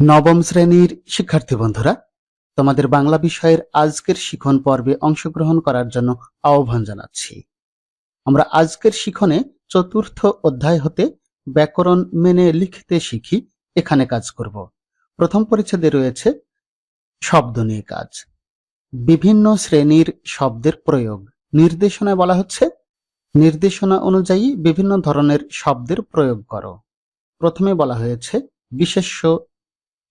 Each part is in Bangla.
নবম শ্রেণির শিক্ষার্থী বন্ধুরা, তোমাদের বাংলা বিষয়ের আজকের শিখন পর্বে অংশগ্রহণ করার জন্য আহ্বান জানাচ্ছি। আমরা আজকের শিখনে চতুর্থ অধ্যায় হতে ব্যাকরণ মেনে লিখতে শিখি, এখানে কাজ করব। প্রথম পরিচ্ছেদে রয়েছে শব্দ নিয়ে কাজ। বিভিন্ন শ্রেণির শব্দের প্রয়োগ। নির্দেশনায় বলা হচ্ছে, নির্দেশনা অনুযায়ী বিভিন্ন ধরনের শব্দের প্রয়োগ করো। প্রথমে বলা হয়েছে, বিশেষ্য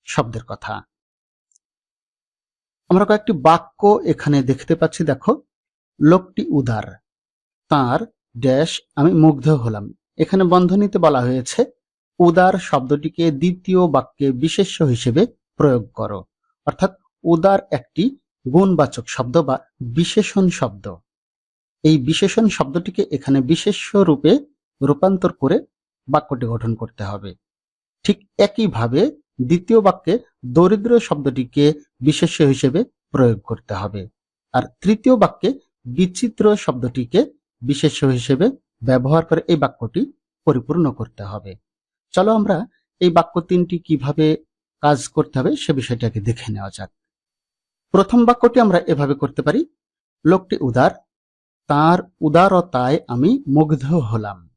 শব্দের কথা। আমরা কয়েকটি বাক্য এখানে দেখতে পাচ্ছি, দেখো, লোকটি উদার, তার ড্যাশ, আমি মুগ্ধ হলাম। এখানে বন্ধনীতে বলা হয়েছে, উদার শব্দটিকে দ্বিতীয় বাক্যে বিশেষ্য হিসেবে প্রয়োগ করো। অর্থাৎ উদার একটি গুণবাচক শব্দ বা বিশেষণ শব্দ। এই বিশেষণ শব্দটিকে এখানে বিশেষ্য রূপে রূপান্তর করে বাক্যটি গঠন করতে হবে। ঠিক একইভাবে দ্বিতীয় বাক্যে দরিদ্র শব্দটিকে বিশেষ্য হিসেবে প্রয়োগ করতে হবে। আর তৃতীয় বাক্যে বিচিত্র শব্দটিকে বিশেষ্য হিসেবে ব্যবহার করে এই বাক্যটি পরিপূর্ণ করতে হবে। চলো আমরা এই বাক্য তিনটি কীভাবে কাজ করতে হবে সে বিষয়টাকে দেখে নেওয়া যাক। প্রথম বাক্যটি আমরা এভাবে করতে পারি, লোকটি উদার, তার উদারতায় আমি মুগ্ধ হলাম।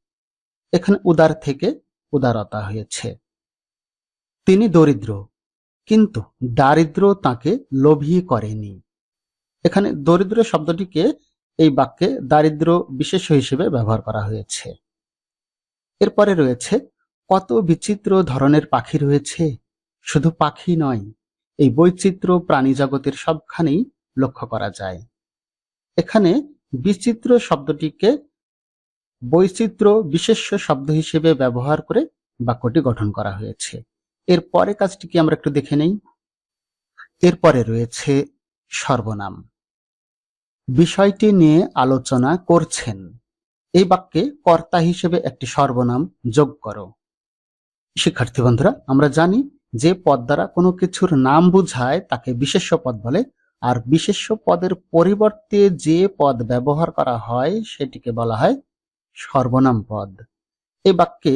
এখানে উদার থেকে উদারতা হয়েছে। তিনি দরিদ্র, কিন্তু দারিদ্র তাকে লোভী করেনি। এখানে দরিদ্র শব্দটিকে এই বাক্যে দারিদ্র বিশেষ হিসেবে ব্যবহার করা হয়েছে। এরপরে রয়েছে, কত বিচিত্র ধরনের পাখি রয়েছে। শুধু পাখি নয়, এই বৈচিত্র্য প্রাণী জগতের সবখানেই লক্ষ্য করা যায়। এখানে বিচিত্র শব্দটিকে বৈচিত্র্য বিশেষ্য শব্দ হিসেবে ব্যবহার করে বাক্যটি গঠন করা হয়েছে। এর পরে কাজটি কি আমরা একটু দেখে নেই? এরপরে রয়েছে সর্বনাম। বিষয়টি নিয়ে আলোচনা করছেন। এই বাক্যে কর্তা হিসেবে একটি সর্বনাম যোগ করো। শিক্ষার্থী বন্ধুরা, আমরা জানি যে পদ দ্বারা কোনো কিছুর নাম বুঝায় তাকে বিশেষ্য পদ বলে, আর বিশেষ্য পদের পরিবর্তে যে পদ ব্যবহার করা হয় সেটিকে বলা হয় সর্বনাম পদ। এ বাক্যে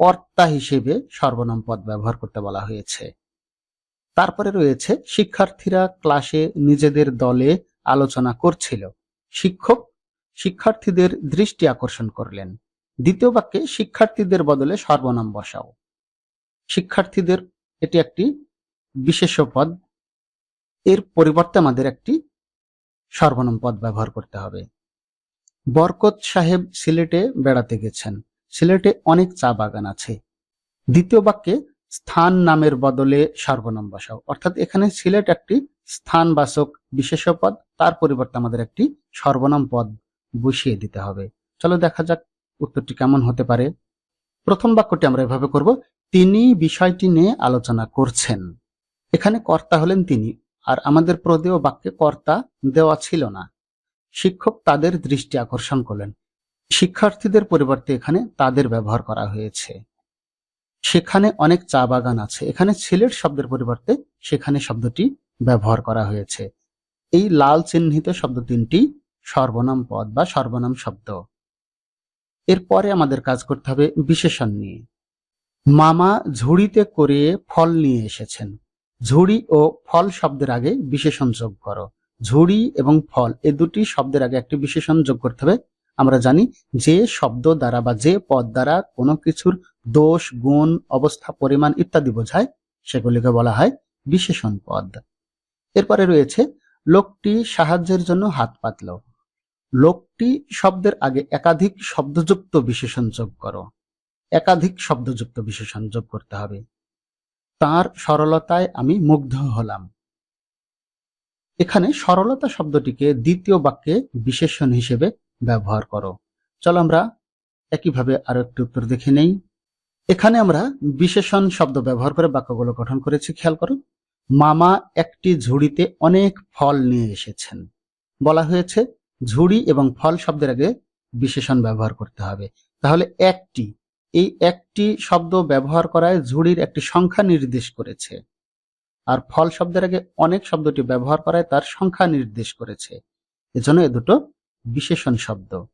কর্তা হিসেবে সর্বনাম পদ ব্যবহার করতে বলা হয়েছে। তারপরে রয়েছে, শিক্ষার্থীরা ক্লাসে নিজেদের দলে আলোচনা করছিল। শিক্ষক, শিক্ষার্থীদের দৃষ্টি আকর্ষণ করলেন। দ্বিতীয় বাক্যে, শিক্ষার্থীদের বদলে সর্বনাম বসাও। শিক্ষার্থীদের এটি একটি বিশেষ পদ। এর পরিবর্তে আমাদের একটি সর্বনাম পদ ব্যবহার করতে হবে। বরকত সাহেব সিলেটে বেড়াতে গেছেন। সিলেটে অনেক চা বাগান আছে। দ্বিতীয় বাক্যে স্থান নামের বদলে সর্বনাম বসাও। অর্থাৎ এখানে সিলেট একটি স্থানবাচক বিশেষ পদ তার পরিবর্তে আমাদের একটি সর্বনাম পদ বসিয়ে দিতে হবে। চলো দেখা যাক উত্তরটি কেমন হতে পারে। প্রথম বাক্যটি আমরা এভাবে করব, তিনি বিষয়টি নিয়ে আলোচনা করছেন। এখানে কর্তা হলেন তিনি, আর আমাদের প্রদেয় বাক্যে কর্তা দেওয়া ছিল না। শিক্ষক তাদের দৃষ্টি আকর্ষণ করলেন। শিক্ষার্থীদের পরিবর্তে এখানে তাদের ব্যবহার করা হয়েছে। সেখানে অনেক চা বাগান আছে। এখানে সিলেট শব্দের পরিবর্তে সেখানে শব্দটি ব্যবহার করা হয়েছে। এই লাল চিহ্নিত শব্দ তিনটি সর্বনাম পদ বা সর্বনাম শব্দ। এরপরে আমাদের কাজ করতে হবে বিশেষণ নিয়ে। মামা ঝুড়িতে করে ফল নিয়ে এসেছেন। ঝুড়ি ও ফল শব্দের আগে বিশেষণ যোগ করো। ঝুড়ি এবং ফল, এ দুটি শব্দের আগে একটি বিশেষণ যোগ করতে হবে। আমরা জানি যে শব্দ দ্বারা বা যে পদ দ্বারা কোনো কিছুর দোষ, গুণ, অবস্থা, পরিমাণ ইত্যাদি বোঝায়, সেগুলিকে বলা হয় বিশেষণ পদ। এরপরে রয়েছে, লোকটি সাহায্যের জন্য হাত পাতল। লোকটি শব্দের আগে একাধিক শব্দযুক্ত বিশেষণ যোগ করো। একাধিক শব্দযুক্ত বিশেষণ যোগ করতে হবে। তার সরলতায় আমি মুগ্ধ হলাম। এখানে সরলতা শব্দটিকে দ্বিতীয় বাক্যে বিশেষণ হিসেবে ব্যবহার করো। চলো আমরা একইভাবে আরও একটি উত্তর দেখে নেই। এখানে আমরা বিশেষণ শব্দ ব্যবহার করে বাক্যগুলো গঠন করেছি, খেয়াল করো। মামা একটি ঝুড়িতে অনেক ফল নিয়ে এসেছেন। বলা হয়েছে, ঝুড়ি এবং ফল শব্দের আগে বিশেষণ ব্যবহার করতে হবে। তাহলে একটি, এই একটি শব্দ ব্যবহার করায় ঝুড়ির একটি সংখ্যা নির্দেশ করেছে। আর ফল শব্দের আগে অনেক শব্দটি ব্যবহার করায় তার সংখ্যা নির্দেশ করেছে। এজন্য এ দুটো বিশেষণ শব্দ।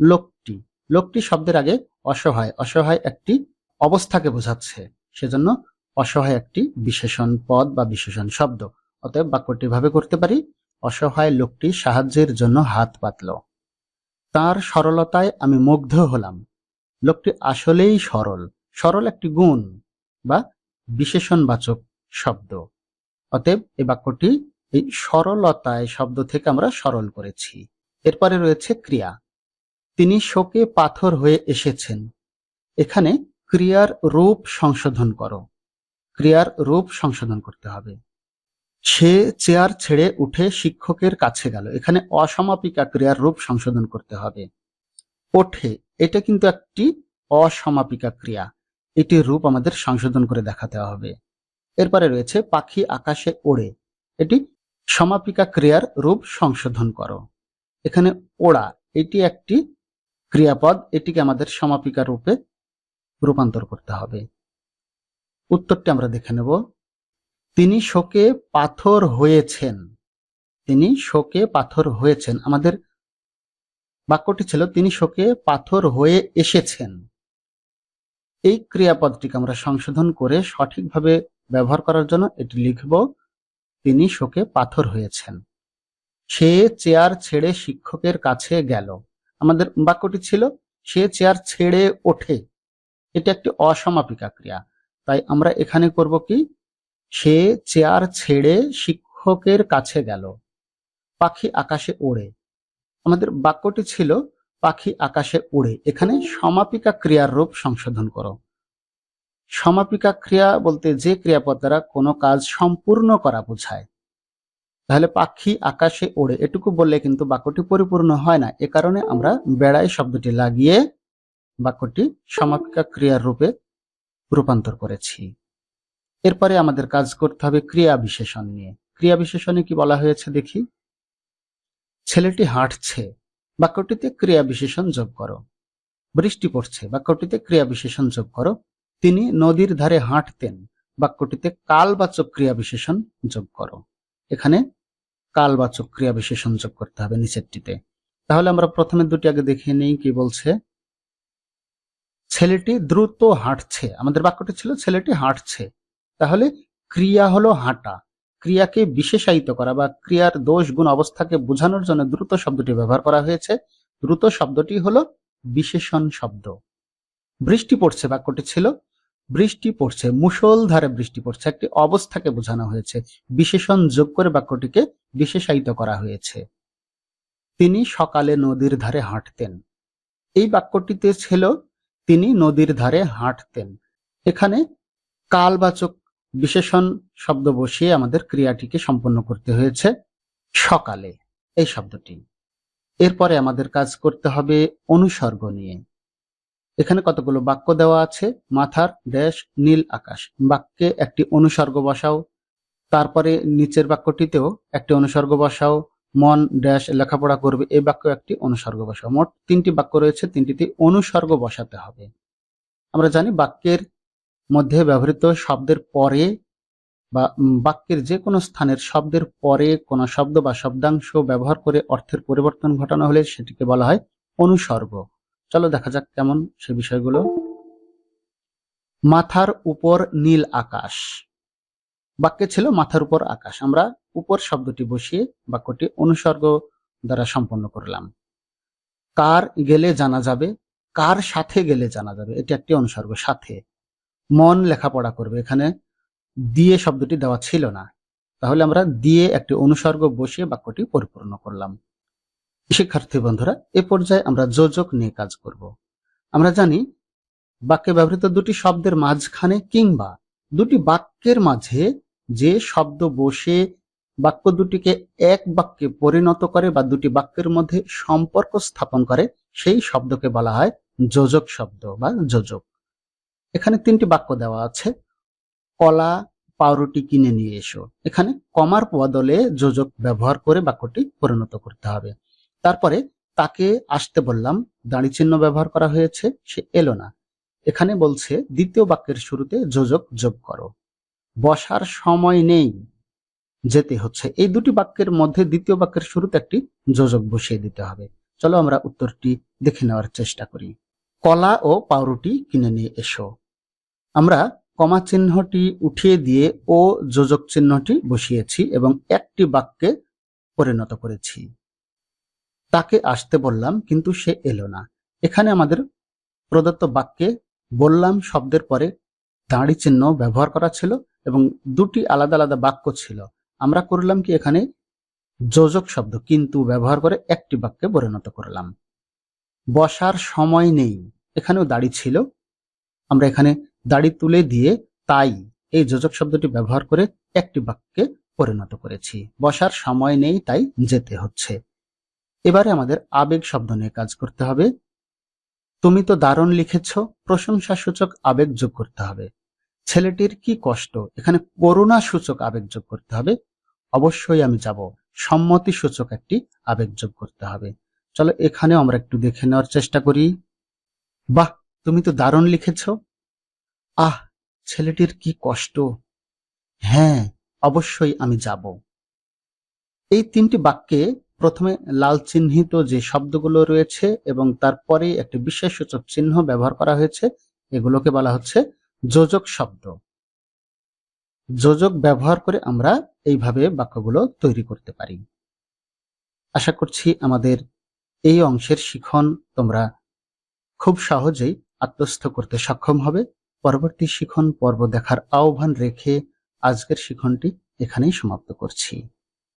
লোকটি। লোকটি শব্দের আগে অসহায়। অসহায় একটি অবস্থাকে বোঝাচ্ছে। সেজন্য অসহায় একটি বিশেষণ পদ বা বিশেষণ শব্দ। অতএব বাক্যটি ভাবে করতে পারি, অসহায় লোকটি সাহায্যের জন্য হাত পাতল। তার সরলতায় আমি মুগ্ধ হলাম। লোকটি আসলেই সরল। সরল একটি গুণ বা বিশেষণবাচক শব্দ। অতএব এই বাক্যটি এই সরলতায় শব্দ থেকে আমরা সরল করেছি। এরপরে রয়েছে ক্রিয়া। তিনি শোকে পাথর হয়ে এসেছেন। এখানে ক্রিয়ার রূপ সংশোধন করো। ক্রিয়ার রূপ সংশোধন করতে হবে। সে চেয়ার ছেড়ে উঠে শিক্ষকের কাছে গেল। এখানে অসমাপিকা ক্রিয়ার রূপ সংশোধন করতে হবে। ওঠে। এটা কিন্তু একটি অসমাপিকা ক্রিয়া। এটির রূপ আমাদের সংশোধন করে দেখাতে হবে। এরপরে রয়েছে পাখি আকাশে ওড়ে। এটি সমাপিকা ক্রিয়ার রূপ সংশোধন করো। এখানে ওড়া, এটি একটি ক্রিয়াপদ, এটিকে আমাদের সমাপিকা রূপে রূপান্তর করতে হবে। উত্তরটি আমরা দেখে নেব। তিনি শোকে পাথর হয়েছেন। তিনি শোকে পাথর হয়েছেন। আমাদের বাক্যটি ছিল, তিনি শোকে পাথর হয়ে এসেছেন। এই ক্রিয়াপদটিকে আমরা সংশোধন করে সঠিকভাবে ব্যবহার করার জন্য এটি লিখব, তিনি শোকে পাথর হয়েছেন। সে চেয়ার ছেড়ে শিক্ষকের কাছে গেল। আমাদের বাক্যটি ছিল, সে চেয়ার ছেড়ে ওঠে। এটা একটি অসমাপিকা ক্রিয়া তাই আমরা এখানে করব কি? সে চেয়ার ছেড়ে শিক্ষকের কাছে গেল। পাখি আকাশে ওড়ে। আমাদের বাক্যটি ছিল, পাখি আকাশে উড়ে এখানে সমাপিকা ক্রিয়ার রূপ সংশোধন করো। সমাপিকা ক্রিয়া বলতে যে ক্রিয়াপদ দ্বারা কোনো কাজ সম্পূর্ণ করা বোঝায়। তাহলে পাখি আকাশে ওড়ে। এটুকু বললে কিন্তু বাক্যটি পরিপূর্ণ হয় না। এ কারণে আমরা বেড়াই শব্দটি লাগিয়ে বাক্যটি সমাপিকা ক্রিয়ার রূপে রূপান্তর করেছি। এরপরে আমাদের কাজ করতে হবে ক্রিয়া বিশেষণ নিয়ে। ক্রিয়া বিশেষণে কি বলা হয়েছে দেখি? ছেলেটি হাঁটছে। বাক্যটিতে ক্রিয়া বিশেষণ যোগ করো। বৃষ্টি পড়ছে। বাক্যটিতে ক্রিয়া বিশেষণ যোগ করো। তিনি নদীর ধারে হাঁটতেন। বাক্যটিতে কালবাচক ক্রিয়া বিশেষণ যোগ করো। এখানে কালবাচক ক্রিয়া বিশেষণ যোগ করতে হবে নিচেরটিতে। তাহলে আমরা প্রথমে দুটি আগে দেখে নিই, কি বলছে? ছেলেটি দ্রুত হাঁটছে। আমাদের বাক্যটি ছিল, ছেলেটি হাঁটছে। তাহলে ক্রিয়া হলো হাঁটা। ক্রিয়াকে বিশেষায়িত করা বা ক্রিয়ার দোষ গুণ অবস্থাকে বোঝানোর জন্য দ্রুত শব্দটি ব্যবহার করা হয়েছে। দ্রুত শব্দটি হলো বিশেষণ শব্দ। বৃষ্টি পড়ছে, বাক্যটি ছিল। বৃষ্টি পড়ছে মুষলধারে বৃষ্টি পড়ছে। একটি অবস্থাকে বোঝানো হয়েছে। বিশেষণ যোগ করে বাক্যটিকে বিশেষায়িত করা হয়েছে। তিনি সকালে নদীর ধারে হাঁটতেন। এই বাক্যটিতে ছিল, তিনি নদীর ধারে হাঁটতেন। এখানে কালবাচক বিশেষণ শব্দ বসিয়ে আমাদের ক্রিয়াটিকে সম্পন্ন করতে হয়েছে সকালে। এই শব্দটি। এরপরে আমাদের কাজ করতে হবে অনুসর্গ নিয়ে। এখানে কতগুলো বাক্য দেওয়া আছে? মাথার ড্যাশ, নীল আকাশ। বাক্যে একটি অনুসর্গ বসাও। তারপরে নিচের বাক্যটিতেও একটি অনুসর্গ বসাও। মন, ড্যাশ, লেখাপড়া করবে, এই বাক্য একটি অনুসর্গ বসাও। মোট তিনটি বাক্য রয়েছে, তিনটিতে অনুসর্গ বসাতে হবে। আমরা জানি বাক্যের মধ্যে ব্যবহৃত শব্দের পরে বা বাক্যের যে কোনো স্থানের শব্দের পরে কোনো শব্দ বা শব্দাংশ ব্যবহার করে অর্থের পরিবর্তন ঘটানো হলে সেটিকে বলা হয় অনুসর্গ। চলো দেখা যাক কেমন সে বিষয়গুলো। মাথার উপর নীল আকাশ। বাক্যে ছিল মাথার উপর আকাশ। আমরা উপর শব্দটি বসিয়ে বাক্যটি অনুসর্গ দ্বারা সম্পন্ন করলাম। কার গেলে জানা যাবে? কার সাথে গেলে জানা যাবে? এটি একটি অনুসর্গ। সাথে। মন লেখাপড়া করবে। এখানে দিয়ে শব্দটি দেওয়া ছিল না। তাহলে আমরা দিয়ে একটি অনুসর্গ বসিয়ে বাক্যটি পরিপূর্ণ করলাম। শিক্ষার্থী বন্ধুরা, এ পর্যায়ে আমরা যোজক নিয়ে কাজ করব। আমরা জানি, বাক্যে ব্যবহৃত দুটি শব্দের মাঝখানে কিংবা দুটি বাক্যের মাঝে যে শব্দ বসে বাক্য দুটিকে এক বাক্যে পরিণত করে বা দুটি বাক্যের মধ্যে সম্পর্ক স্থাপন করে, সেই শব্দকে বলা হয় যোজক শব্দ বা যোজক। এখানে তিনটি বাক্য দেওয়া আছে, কলা পাউরুটি কিনে নিয়ে এসো। এখানে কমার বদলে যোজক ব্যবহার করে বাক্যটি পরিণত করতে হবে। তারপরে তাকে আসতে বললাম, দাঁড়ি চিহ্ন ব্যবহার করা হয়েছে, সে এলো না। এখানে বলছে, দ্বিতীয় বাক্যের শুরুতে যোজক যোগ করো। বসার সময় নেই। যেতে হচ্ছে। এই দুটি বাক্যের মধ্যে দ্বিতীয় বাক্যের শুরুতে একটি যোজক বসিয়ে দিতে হবে। চলো আমরা উত্তরটি দেখে নেওয়ার চেষ্টা করি। কলা ও পাউরুটি কিনে নিয়ে এসো। আমরা কমা চিহ্নটি উঠিয়ে দিয়ে ও যোজক চিহ্নটি বসিয়েছি এবং একটি বাক্যে পরিণত করেছি। তাকে আসতে বললাম, কিন্তু সে এলো না। এখানে আমাদের প্রদত্ত বাক্যে বললাম শব্দের পরে দাঁড়ি চিহ্ন ব্যবহার করা ছিল এবং দুটি আলাদা আলাদা বাক্য ছিল। আমরা করলাম কি এখানে যোজক শব্দ, কিন্তু ব্যবহার করে একটি বাক্যে পরিণত করলাম। বসার সময় নেই, এখানেও দাড়ি ছিল। আমরা এখানে দাড়ি তুলে দিয়ে তাই এই যোজক শব্দটি ব্যবহার করে একটি বাক্যে পরিণত করেছি। বসার সময় নেই, তাই যেতে হচ্ছে। এবারে আমাদের আবেগ শব্দ নিয়ে কাজ করতে হবে। তুমি তো দারুণ লিখেছ প্রশংসা সূচক আবেগ যোগ করতে হবে। ছেলেটির কি কষ্ট, এখানে করুণা সূচক আবেগ যোগ করতে হবে। অবশ্যই আমি যাব সম্মতি সূচক একটি আবেগ যোগ করতে হবে। চলো এখানেও আমরা একটু দেখে নেওয়ার চেষ্টা করি। বাহ, তুমি তো দারুণ লিখেছ। আহ, ছেলেটির কি কষ্ট। হ্যাঁ অবশ্যই আমি যাব। এই তিনটি বাক্যে প্রথমে লাল চিহ্নিত যে শব্দগুলো রয়েছে এবং তারপরে একটি বিশেষসূচক চিহ্ন ব্যবহার করা হয়েছে, এগুলোকে বলা হচ্ছে যোজক শব্দ। যোজক ব্যবহার করে আমরা এইভাবে বাক্যগুলো তৈরি করতে পারি। আশা করছি আমাদের এই অংশের শিখন তোমরা খুব সহজেই আত্মস্থ করতে সক্ষম হবে। পরবর্তী শিখন পর্ব দেখার আহ্বান রেখে আজকের শিখনটি এখানেই সমাপ্ত করছি।